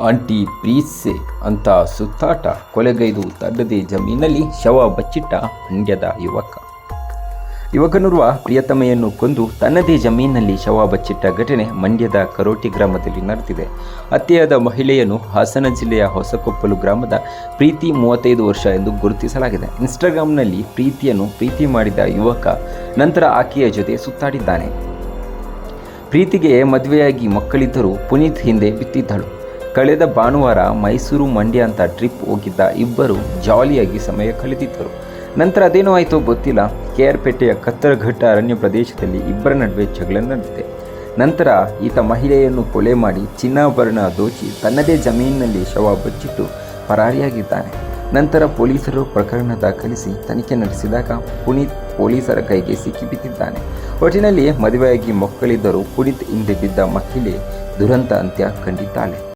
Aunty ಪ್ರೀತ್ಸೆ ಅಂತ ಸುತ್ತಾಟ ಕೊಲೆಗೈದು ತನ್ನದೇ ಜಮೀನಲ್ಲಿ ಶವ ಬಚ್ಚಿಟ್ಟ ಮಂಡ್ಯದ ಯುವಕ. ಯುವಕನೋರ್ವ ಪ್ರಿಯತಮೆಯನ್ನು ಕೊಂದು ತನ್ನದೇ ಜಮೀನಿನಲ್ಲಿ ಶವ ಬಚ್ಚಿಟ್ಟ ಘಟನೆ ಮಂಡ್ಯದ ಕರೋಟಿ ಗ್ರಾಮದಲ್ಲಿ ನಡೆದಿದೆ. ಹತ್ಯೆಯಾದ ಮಹಿಳೆಯನ್ನು ಹಾಸನ ಜಿಲ್ಲೆಯ ಹೊಸಕೊಪ್ಪಲು ಗ್ರಾಮದ ಪ್ರೀತಿ ಮೂವತ್ತೈದು ವರ್ಷ ಎಂದು ಗುರುತಿಸಲಾಗಿದೆ. ಇನ್ಸ್ಟಾಗ್ರಾಮ್ನಲ್ಲಿ ಪ್ರೀತಿಯನ್ನು ಪ್ರೀತಿ ಮಾಡಿದ ಯುವಕ ನಂತರ ಆಕೆಯ ಜೊತೆ ಸುತ್ತಾಡಿದ್ದಾನೆ. ಪ್ರೀತಿಗೆ ಮದುವೆಯಾಗಿ ಮಕ್ಕಳಿದ್ದರೂ ಪುನೀತ್ ಹಿಂದೆ ಬಿತ್ತಿದ್ದಳು. ಕಳೆದ ಭಾನುವಾರ ಮೈಸೂರು ಮಂಡ್ಯ ಅಂತ ಟ್ರಿಪ್ ಹೋಗಿದ್ದ ಇಬ್ಬರು ಜಾಲಿಯಾಗಿ ಸಮಯ ಕಳೆದಿದ್ದರು. ನಂತರ ಅದೇನೋ ಆಯಿತೋ ಗೊತ್ತಿಲ್ಲ. ಕೆ ಆರ್ ಪೇಟೆಯ ಕತ್ತರಘಟ್ಟ ಅರಣ್ಯ ಪ್ರದೇಶದಲ್ಲಿ ಇಬ್ಬರ ನಡುವೆ ಜಗಳ ನಡೆದಿದೆ. ನಂತರ ಈತ ಮಹಿಳೆಯನ್ನು ಕೊಲೆ ಮಾಡಿ ಚಿನ್ನಾಭರಣ ದೋಚಿ ತನ್ನದೇ ಜಮೀನಿನಲ್ಲಿ ಶವ ಬಚ್ಚಿಟ್ಟು ಪರಾರಿಯಾಗಿದ್ದಾನೆ. ನಂತರ ಪೊಲೀಸರು ಪ್ರಕರಣ ದಾಖಲಿಸಿ ತನಿಖೆ ನಡೆಸಿದಾಗ ಪುನೀತ್ ಪೊಲೀಸರ ಕೈಗೆ ಸಿಕ್ಕಿಬಿದ್ದಿದ್ದಾನೆ ಒಟ್ಟಿನಲ್ಲಿ ಮದುವೆಯಾಗಿ ಮಕ್ಕಳಿದ್ದರೂ ಪುನೀತ್ ಹಿಂದೆ ಬಿದ್ದ ಮಹಿಳೆ ದುರಂತ ಅಂತ್ಯ ಕಂಡಿದ್ದಾಳೆ.